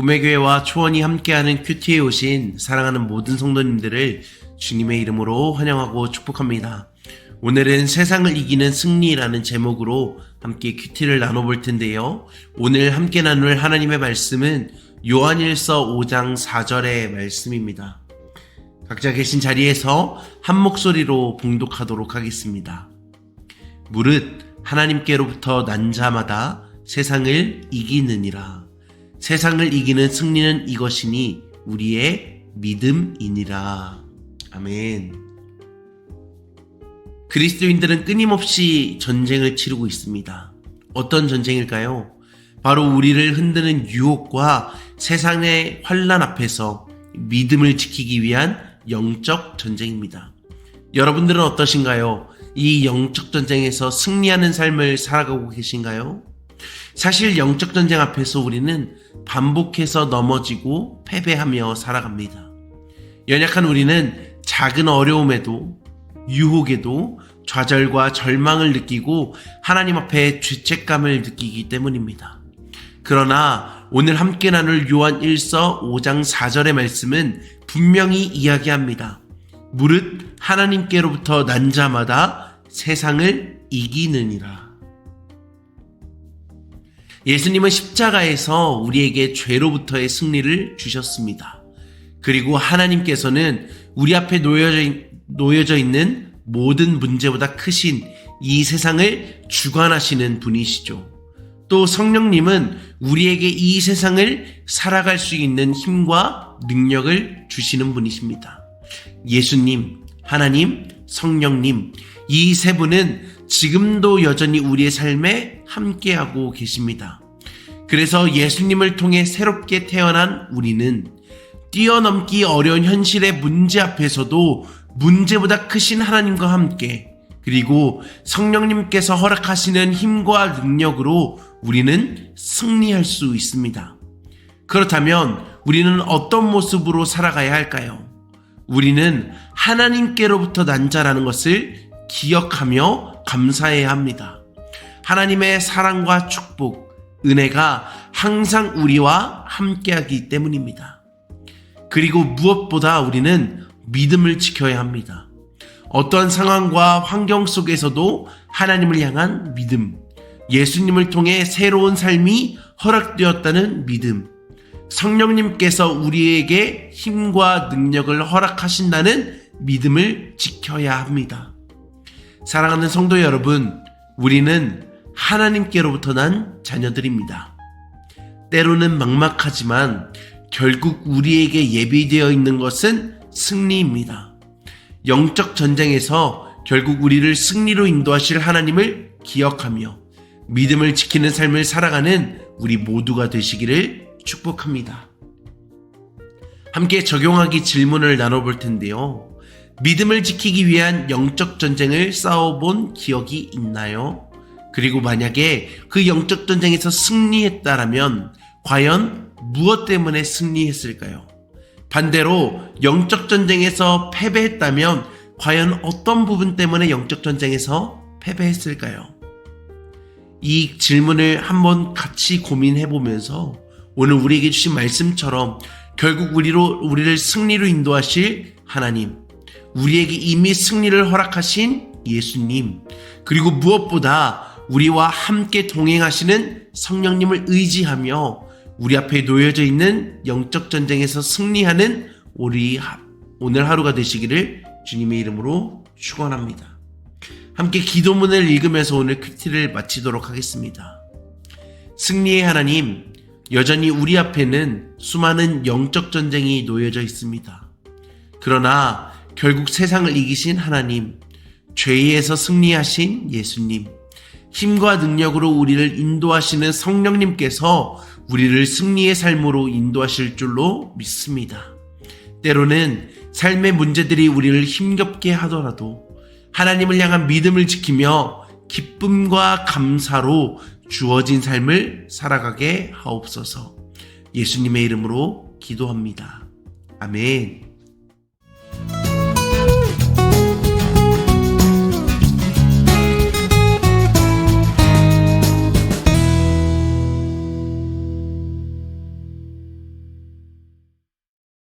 꿈의 교회와 초원이 함께하는 큐티에 오신 사랑하는 모든 성도님들을 주님의 이름으로 환영하고 축복합니다. 오늘은 세상을 이기는 승리라는 제목으로 함께 큐티를 나눠볼 텐데요. 오늘 함께 나눌 하나님의 말씀은 요한일서 5장 4절의 말씀입니다. 각자 계신 자리에서 한 목소리로 봉독하도록 하겠습니다. 무릇 하나님께로부터 난 자마다 세상을 이기느니라. 세상을 이기는 승리는 이것이니 우리의 믿음이니라. 아멘. 그리스도인들은 끊임없이 전쟁을 치르고 있습니다. 어떤 전쟁일까요? 바로 우리를 흔드는 유혹과 세상의 환란 앞에서 믿음을 지키기 위한 영적 전쟁입니다. 여러분들은 어떠신가요? 이 영적 전쟁에서 승리하는 삶을 살아가고 계신가요? 사실 영적 전쟁 앞에서 우리는 반복해서 넘어지고 패배하며 살아갑니다. 연약한 우리는 작은 어려움에도 유혹에도 좌절과 절망을 느끼고 하나님 앞에 죄책감을 느끼기 때문입니다. 그러나 오늘 함께 나눌 요한 1서 5장 4절의 말씀은 분명히 이야기합니다. 무릇 하나님께로부터 난 자마다 세상을 이기느니라. 예수님은 십자가에서 우리에게 죄로부터의 승리를 주셨습니다. 그리고 하나님께서는 우리 앞에 놓여져, 놓여져 있는 모든 문제보다 크신 이 세상을 주관하시는 분이시죠. 또 성령님은 우리에게 이 세상을 살아갈 수 있는 힘과 능력을 주시는 분이십니다. 예수님, 하나님, 성령님, 이 세 분은 지금도 여전히 우리의 삶에 함께하고 계십니다. 그래서 예수님을 통해 새롭게 태어난 우리는 뛰어넘기 어려운 현실의 문제 앞에서도 문제보다 크신 하나님과 함께 그리고 성령님께서 허락하시는 힘과 능력으로 우리는 승리할 수 있습니다. 그렇다면 우리는 어떤 모습으로 살아가야 할까요? 우리는 하나님께로부터 난 자라는 것을 기억하며 감사해야 합니다. 하나님의 사랑과 축복, 은혜가 항상 우리와 함께하기 때문입니다. 그리고 무엇보다 우리는 믿음을 지켜야 합니다. 어떠한 상황과 환경 속에서도 하나님을 향한 믿음, 예수님을 통해 새로운 삶이 허락되었다는 믿음, 성령님께서 우리에게 힘과 능력을 허락하신다는 믿음을 지켜야 합니다. 사랑하는 성도 여러분, 우리는 하나님께로부터 난 자녀들입니다. 때로는 막막하지만 결국 우리에게 예비되어 있는 것은 승리입니다. 영적 전쟁에서 결국 우리를 승리로 인도하실 하나님을 기억하며 믿음을 지키는 삶을 살아가는 우리 모두가 되시기를 축복합니다. 함께 적용하기 질문을 나눠볼 텐데요. 믿음을 지키기 위한 영적 전쟁을 싸워본 기억이 있나요? 그리고 만약에 그 영적 전쟁에서 승리했다라면 과연 무엇 때문에 승리했을까요? 반대로 영적 전쟁에서 패배했다면 과연 어떤 부분 때문에 영적 전쟁에서 패배했을까요? 이 질문을 한번 같이 고민해 보면서 오늘 우리에게 주신 말씀처럼 결국 우리로 우리를 승리로 인도하실 하나님, 우리에게 이미 승리를 허락하신 예수님, 그리고 무엇보다 우리와 함께 동행하시는 성령님을 의지하며 우리 앞에 놓여져 있는 영적 전쟁에서 승리하는 우리 오늘 하루가 되시기를 주님의 이름으로 축원합니다. 함께 기도문을 읽으면서 오늘 큐티를 마치도록 하겠습니다. 승리의 하나님, 여전히 우리 앞에는 수많은 영적 전쟁이 놓여져 있습니다. 그러나 결국 세상을 이기신 하나님, 죄에서 승리하신 예수님, 힘과 능력으로 우리를 인도하시는 성령님께서 우리를 승리의 삶으로 인도하실 줄로 믿습니다. 때로는 삶의 문제들이 우리를 힘겹게 하더라도 하나님을 향한 믿음을 지키며 기쁨과 감사로 주어진 삶을 살아가게 하옵소서. 예수님의 이름으로 기도합니다. 아멘.